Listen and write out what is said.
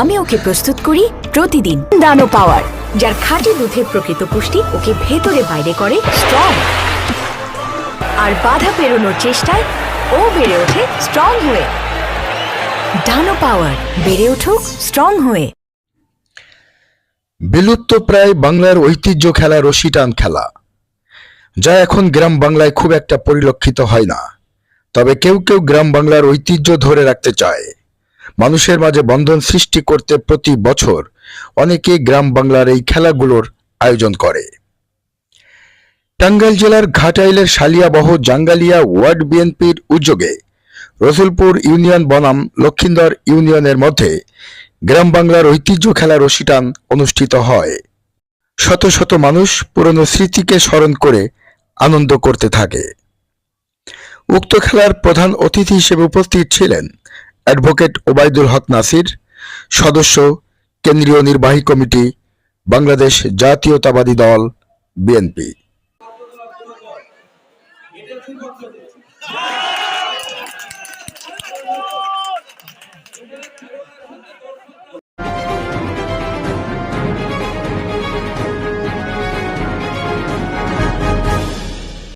আমি ওকে প্রস্তুত করি প্রতিদিন দানো পাওয়ার, যার খাঁটি দুধের প্রকৃত পুষ্টি ওকে ভেতরে বাইরে করে স্ট্রং আর বাধা পেরোনোর চেষ্টায় ও বেড়ে ওঠে স্ট্রং হয়ে। ডানো পাওয়ার, বেড়ে উঠুক স্ট্রং হয়ে। বিলুপ্ত প্রায় বাংলার ঐতিহ্য খেলা রশি টান খেলা। যা এখন গ্রাম বাংলায় খুব একটা পরিলক্ষিত হয় না। তবে কেউ কেউ গ্রাম বাংলার ঐতিহ্য ধরে রাখতে চায়। মানুষের মাঝে বন্ধন সৃষ্টি করতে প্রতি বছর অনেকে গ্রাম বাংলার এই খেলাগুলোর আয়োজন করে। টাঙ্গাইল জেলার ঘাটাইলের শালিয়াবহ জাঙ্গালিয়া ওয়ার্ড বিএনপির উদ্যোগে রসুলপুর ইউনিয়ন বনাম লক্ষিন্দর ইউনিয়নের মধ্যে গ্রাম বাংলার ঐতিহ্য খেলা রশিটান অনুষ্ঠিত হয়। শত শত মানুষ পুরনো স্মৃতিকে স্মরণ করে আনন্দ করতে থাকে। উক্ত খেলার প্রধান অতিথি হিসেবে উপস্থিত ছিলেন অ্যাডভোকেট ওবায়দুল হক নাসির সদস্য কেন্দ্রীয় নির্বাহী কমিটি বাংলাদেশ জাতীয়তাবাদী দল বিএনপি।